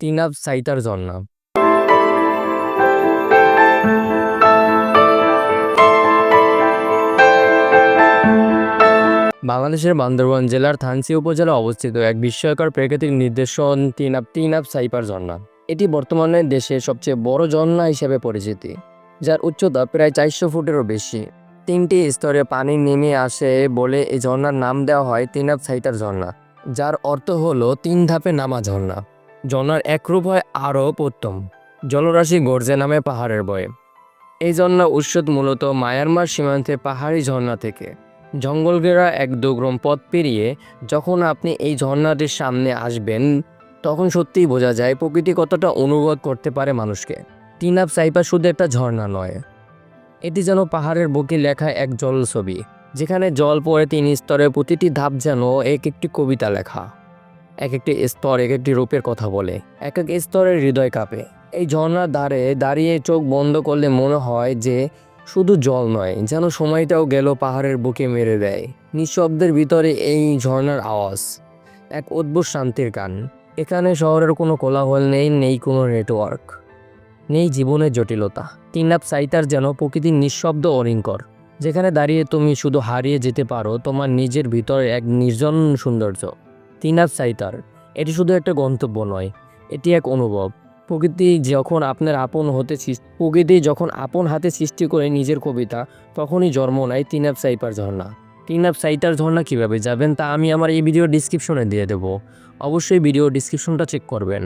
তিনাব সাইতার ঝর্ণা বাংলাদেশের বান্দরবান জেলার থানসি উপজেলা অবস্থিত এক বিস্ময়কর প্রাকৃতিক নির্দেশন তিনাব তিনাব সাইপার ঝর্ণা এটি বর্তমানে দেশের সবচেয়ে বড় ঝর্ণা হিসেবে পরিচিতি, যার উচ্চতা প্রায় চারশো ফুটেরও বেশি। তিনটি স্তরে পানি নেমে আসে বলে এই ঝর্ণার নাম দেওয়া হয় তিনাব সাইতার ঝর্ণা। যার অর্থ হলো তিন ধাপে নামা ঝর্ণা ঝর্ণার একরূপ হয় আরও উত্তম। জলরাশি গর্জে নামে পাহাড়ের বয়ে। এই ঝর্ণা উৎস মূলত মায়ানমার সীমান্তে পাহাড়ি ঝর্ণা থেকে। জঙ্গলগেরা এক দুগ্রম পথ পেরিয়ে যখন আপনি এই ঝর্ণাটির সামনে আসবেন, তখন সত্যিই বোঝা যায় প্রকৃতি কতটা অনুভব করতে পারে মানুষকে। তিনাব সাইপা শুধু একটা ঝর্ণা নয়। এটি যেন পাহাড়ের বুকে লেখা এক জল ছবি যেখানে জল পড়ে তিন স্তরে প্রতিটি ধাপ যেন এক একটি কবিতা লেখা। এক একটি স্তর, এক একটি রূপের কথা বলে। এক এক স্তরের হৃদয় কাঁপে। এই ঝর্ণার ধারে দাঁড়িয়ে চোখ বন্ধ করলে মনে হয় যে শুধু জল নয়, যেন সময়টাও গেল পাহাড়ের বুকে মেরে দেয়। নিঃশব্দের ভিতরে এই ঝর্ণার আওয়াজ। এক অদ্ভুত শান্তির গান। এখানে শহরের কোনো কোলাহল নেই নেই কোনো নেটওয়ার্ক। নেই জীবনের জটিলতা। কিডন্যাপ সাইতার যেন প্রকৃতির নিঃশব্দ অরিঙ্কর। যেখানে দাঁড়িয়ে তুমি শুধু হারিয়ে যেতে পারো, তোমার নিজের ভিতরে এক নির্জন সৌন্দর্য। তিনাব সাইতার, এটি শুধু একটা গন্তব্য নয়, এটি এক অনুভব। প্রকৃতি যখন আপনার আপন হতে প্রকৃতি যখন আপন হাতে সৃষ্টি করে নিজের কবিতা, তখনই জন্ম নেয় তিনাব সাইপার ঝর্ণা। তিনাব সাইতার ঝর্ণা কীভাবে যাবেন তা আমি আমার এই ভিডিও ডিসক্রিপশনে দিয়ে দেবো। অবশ্যই ভিডিও ডিসক্রিপশনটা চেক করবেন।